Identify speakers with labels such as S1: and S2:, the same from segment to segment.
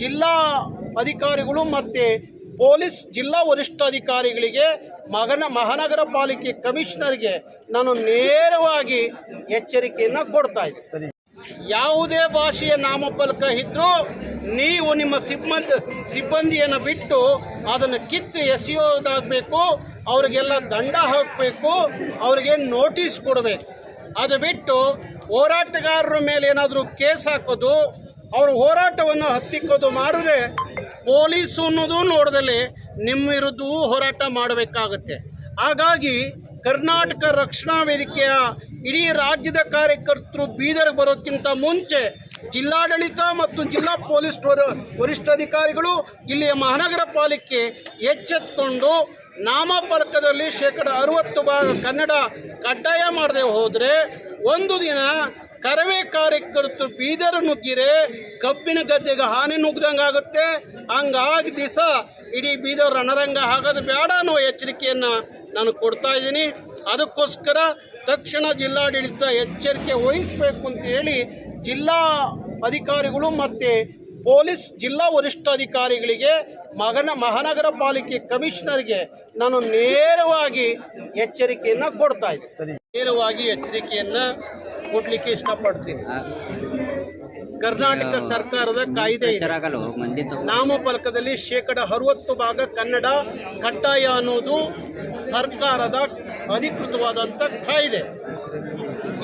S1: ಜಿಲ್ಲಾ ಅಧಿಕಾರಿಗಳು ಮತ್ತು ಪೊಲೀಸ್ ಜಿಲ್ಲಾ ವರಿಷ್ಠಾಧಿಕಾರಿಗಳಿಗೆ ಮಗನ ಮಹಾನಗರ ಪಾಲಿಕೆ ಕಮಿಷನರ್ಗೆ ನಾನು ನೇರವಾಗಿ ಎಚ್ಚರಿಕೆಯನ್ನು ಕೊಡ್ತಾ ಇದ್ದೆ.
S2: ಸರಿ.
S1: ಯಾವುದೇ ಭಾಷೆಯ ನಾಮಫಲಕ ಇದ್ದರೂ ನೀವು ನಿಮ್ಮ ಸಿಬ್ಬಂದಿ ಸಿಬ್ಬಂದಿಯನ್ನು ಬಿಟ್ಟು ಅದನ್ನು ಕಿತ್ತು ಎಸೆಯೋದಾಗಬೇಕು ಅವರಿಗೆಲ್ಲ ದಂಡ ಹಾಕಬೇಕು ಅವರಿಗೆ ನೋಟಿಸ್ ಕೊಡಬೇಕು. ಅದು ಬಿಟ್ಟು ಹೋರಾಟಗಾರರ ಮೇಲೆ ಏನಾದರೂ ಕೇಸ್ ಹಾಕೋದು ಅವ್ರ ಹೋರಾಟವನ್ನು ಹತ್ತಿಕ್ಕೋದು ಮಾಡಿದ್ರೆ ಪೊಲೀಸು ಅನ್ನೋದು ನೋಡದಲ್ಲಿ ನಿಮ್ಮ ವಿರುದ್ಧವೂ ಹೋರಾಟ ಮಾಡಬೇಕಾಗುತ್ತೆ. ಹಾಗಾಗಿ ಕರ್ನಾಟಕ ರಕ್ಷಣಾ ವೇದಿಕೆಯ ಇಡೀ ರಾಜ್ಯದ ಕಾರ್ಯಕರ್ತರು ಬೀದರ್ ಬರೋಕ್ಕಿಂತ ಮುಂಚೆ ಜಿಲ್ಲಾಡಳಿತ ಮತ್ತು ಜಿಲ್ಲಾ ಪೊಲೀಸ್ ವರ- ವರಿಷ್ಠಾಧಿಕಾರಿಗಳು ಇಲ್ಲಿಯ ಮಹಾನಗರ ಪಾಲಿಕೆ ಎಚ್ಚೆತ್ತುಕೊಂಡು ನಾಮಫಲಕದಲ್ಲಿ ಶೇಕಡ ಅರುವತ್ತು ಭಾಗ ಕನ್ನಡ ಕಡ್ಡಾಯ ಮಾಡದೆ ಹೋದರೆ ಒಂದು ದಿನ ಕರವೇ ಕಾರ್ಯಕರ್ತರು ಬೀದರ ನುಗ್ಗಿರೆ ಕಬ್ಬಿನ ಗದ್ದೆಗೆ ಹಾನಿ ನುಗ್ದಂಗೆ ಆಗುತ್ತೆ ಹಂಗಾಗಿ ದಿವಸ ಇಡೀ ಬೀದರ್ ರಣರಂಗ ಆಗೋದು ಬೇಡ ಅನ್ನೋ ಎಚ್ಚರಿಕೆಯನ್ನು ನಾನು ಕೊಡ್ತಾ ಇದ್ದೀನಿ. ಅದಕ್ಕೋಸ್ಕರ ತಕ್ಷಣ ಜಿಲ್ಲಾಡಳಿತ ಎಚ್ಚರಿಕೆ ವಹಿಸಬೇಕು ಅಂತ ಹೇಳಿ ಜಿಲ್ಲಾ ಅಧಿಕಾರಿಗಳು ಮತ್ತು ಪೊಲೀಸ್ ಜಿಲ್ಲಾ ವರಿಷ್ಠಾಧಿಕಾರಿಗಳಿಗೆ ಮಗನ ಮಹಾನಗರ ಪಾಲಿಕೆ ಕಮಿಷನರ್ಗೆ ನಾನು ನೇರವಾಗಿ ಎಚ್ಚರಿಕೆಯನ್ನು ಕೊಡ್ತಾ ಇದ್ದೀನಿ.
S2: ಸರಿ.
S1: ನೇರವಾಗಿ ಎಚ್ಚರಿಕೆಯನ್ನು ಕೊಡಲಿಕ್ಕೆ ಇಷ್ಟಪಡ್ತೀನಿ. ಕರ್ನಾಟಕ ಸರ್ಕಾರದ ಕಾಯ್ದೆ ನಾಮಫಲಕದಲ್ಲಿ ಶೇಕಡ ಅರವತ್ತು ಭಾಗ ಕನ್ನಡ ಕಡ್ಡಾಯ ಅನ್ನೋದು ಸರ್ಕಾರದ ಅಧಿಕೃತವಾದಂಥ ಕಾಯ್ದೆ.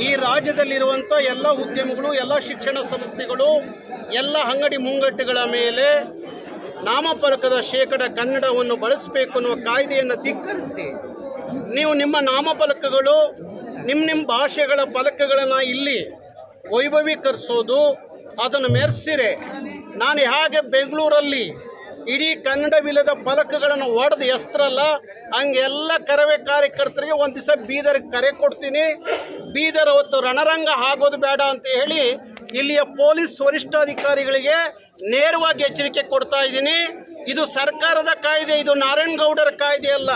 S1: ಈ ರಾಜ್ಯದಲ್ಲಿರುವಂಥ ಎಲ್ಲ ಉದ್ಯಮಗಳು ಎಲ್ಲ ಶಿಕ್ಷಣ ಸಂಸ್ಥೆಗಳು ಎಲ್ಲ ಅಂಗಡಿ ಮುಂಗಟ್ಟುಗಳ ಮೇಲೆ ನಾಮಫಲಕದ ಶೇಕಡ ಕನ್ನಡವನ್ನು ಬಳಸಬೇಕು ಅನ್ನುವ ಕಾಯ್ದೆಯನ್ನು ಧಿಕ್ಕರಿಸಿ ನೀವು ನಿಮ್ಮ ನಾಮಫಲಕಗಳು ನಿಮ್ಮ ನಿಮ್ಮ ಭಾಷೆಗಳ ಫಲಕಗಳನ್ನು ಇಲ್ಲಿ ವೈಭವೀಕರಿಸೋದು, ಅದನ್ನು ಮೆರೆಸಿರೆ. ನಾನು ಹೇಗೆ ಬೆಂಗಳೂರಲ್ಲಿ ಇಡೀ ಕನ್ನಡವಿಲ್ಲದ ಫಲಕಗಳನ್ನು ಒಡೆದು ಎಸ್ತ್ರಲ್ಲ ಹಂಗೆಲ್ಲ ಕರವೇ ಕಾರ್ಯಕರ್ತರಿಗೆ ಒಂದು ದಿವಸ ಬೀದರ್ಗೆ ಕರೆ ಕೊಡ್ತೀನಿ. ಬೀದರ್ ಅವತ್ತು ರಣರಂಗ ಆಗೋದು ಬೇಡ ಅಂತ ಹೇಳಿ ಇಲ್ಲಿಯ ಪೊಲೀಸ್ ವರಿಷ್ಠಾಧಿಕಾರಿಗಳಿಗೆ ನೇರವಾಗಿ ಎಚ್ಚರಿಕೆ ಕೊಡ್ತಾ ಇದ್ದೀನಿ. ಇದು ಸರ್ಕಾರದ ಕಾಯ್ದೆ, ಇದು ನಾರಾಯಣಗೌಡರ ಕಾಯ್ದೆ ಅಲ್ಲ.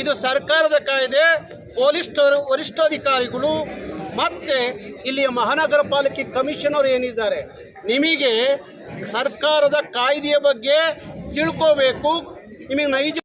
S1: ಇದು ಸರ್ಕಾರದ ಕಾಯ್ದೆ ಪೊಲೀಸ್ ವರಿಷ್ಠಾಧಿಕಾರಿಗಳು ಮತ್ತೆ ಇಲ್ಲಿಯ ಮಹಾನಗರ ಪಾಲಿಕೆ ಕಮಿಷನರ್ ಏನಿದ್ದಾರೆ, ನಿಮಗೆ ಸರ್ಕಾರದ ಕಾಯ್ದೆಯ ಬಗ್ಗೆ ತಿಳ್ಕೋಬೇಕು, ನಿಮಗೆ ನೈಜ